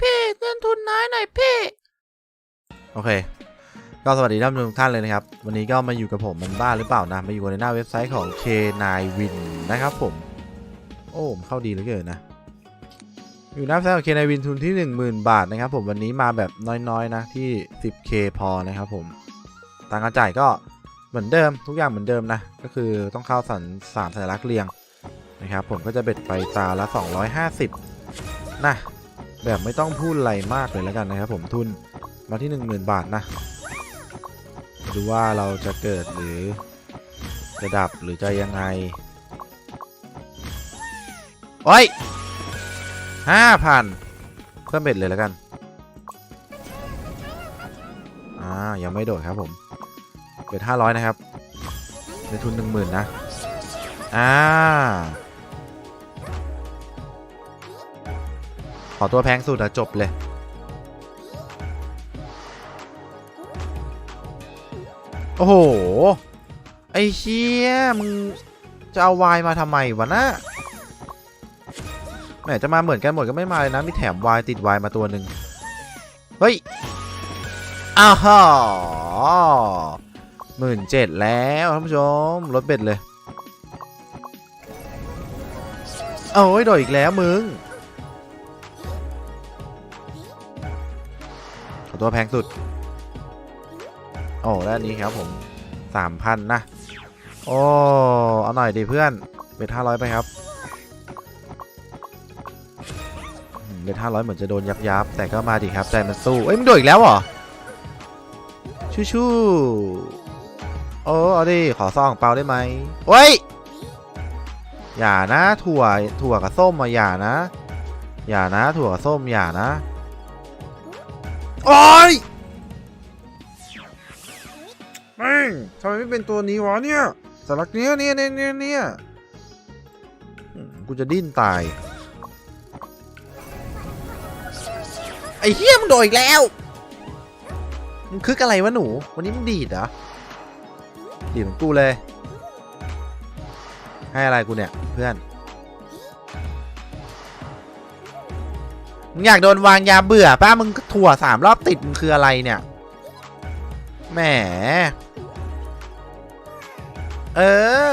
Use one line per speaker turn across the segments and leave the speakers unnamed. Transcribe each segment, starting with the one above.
พี่เงินทุนน้อยหน่อยพี่ โอเค ก็สวัสดีท่านผู้ชมทุกท่านเลยนะครับ วันนี้ก็มาอยู่กับผมมันบ้าหรือเปล่านะมาอยู่ในหน้าเว็บไซต์ของ K9 Win นะครับผม โอ้ผมเข้าดีเหลือเกินนะ อยู่หน้าเว็บไซต์ของ K9 Win ทุนที่ 10,000 บาทนะครับผมวันนี้มาแบบน้อยๆนะที่ 10K พอนะครับผมตังค์การจ่ายก็เหมือนเดิมทุกอย่างเหมือนเดิมนะ ก็คือต้องเข้าสัญสามสัญลักษณ์เรียงนะครับผมก็จะเบ็ดไปตาละ 250นะ แบบไม่ต้องพูดอะไรมากเลยแล้วกันนะครับผมทุนมาที่ 10,000 บาทนะ ดูว่าเราจะเกิดหรือจะดับหรือจะยังไง โอ้ยห้าพันเพิ่มเบ็ดเลยแล้วกัน อ่า ยังไม่โดดครับผม เบ็ดห้าร้อยนะครับในทุนหนึ่งหมื่นนะ อ่า ขอตัวแพงสุดอะจบเลย โอ้โห ไอ้เชี่ยมึงจะเอาวายมาทำไมวะนะแหมจะมาเหมือนกันหมดก็ไม่มาเลยนะ มีแถมวายติดวายมาตัวหนึ่งเฮ้ย อ้าวฮ่หมื่นเจ็ดแล้วท่านผู้ชมลดเบ็ดเลยโอ้ยโดดอีกแล้วมึง ตัวแพงสุด โอ้แล้วนี้ครับผมสามพันนะ โอ้ เอาหน่อยดิเพื่อนเบ็ดห้าร้อยไปครับเบ็ดห้าร้อยเหมือนจะโดนยับยับแต่ก็มาดิครับ ใจมันสู้ เอ้ยมึงโดดอีกแล้วเหรอ ชูชูโอ้เอาดิ ขอซองเปล่าได้ไหมโอ้ย อย่านะ ถั่ว ถั่วกับส้มมาอย่านะ อย่านะ ถั่วกับส้มอย่านะ โอ้ยแม่งทำไมไม่เป็นตัวนี้วะเนี่ยสลักเนี้ยเนี่ยเนี่ยเนี่ยเนี่ยกูจะดิ้นตาย ไอ้เฮี้ยมึงโดดอีกแล้วมึงคึกอะไรวะหนู วันนี้มึงดีดเหรอดีดเหมือนกูเลย ให้อะไรกูเนี่ยเพื่อน มึงอยากโดนวางยาเบื่อป้ามึงถั่วสามรอบติดมึงคืออะไรเนี่ย แหม เอ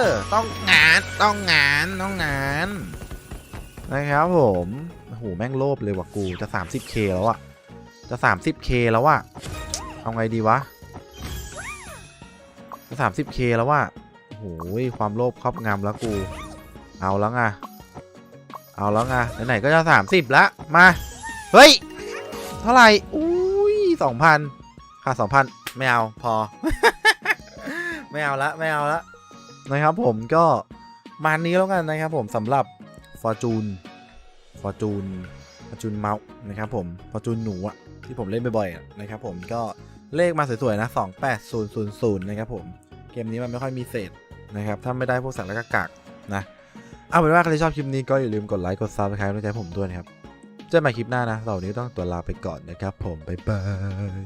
อ ต้องงานต้องงานต้องงานนะครับผมโอ้โหแม่งโลภเลยว่ะกูจะ 30k แล้วอะจะ 30k แล้วอะเอาไงดีวะ จะ 30k แล้วอะโอ้โหความโลภครอบงำแล้วกู เอาแล้วไงเอาแล้วไงไหนๆก็จะ 30 ละ มา เฮ้ย เท่าไหร่อุ้ย2,000ค่า2,000ไม่เอาพอ ไม่เอาละไม่เอาละนะครับผมก็มานี้แล้วกันนะครับผมสำหรับ Fortune Fortune Fortune Mouse นะครับผม Fortune หนูอะที่ผมเล่นบ่อยๆนะครับผมก็เลขมาสวยๆนะ28000นะครับผม เกมนี้มันไม่ค่อยมีเศษนะครับ ถ้าไม่ได้พวกสัตว์และกากากนะ เอาเป็นว่าใครชอบคลิปนี้ก็อย่าลืมกดไลค์กดซับสไครต์ด้วยใจผมด้วยนะครับ จอกันใหม่คลิปหน้านะสำหรับวันนี้ต้องตัวลาไปก่อนนะครับผม บ๊ายบาย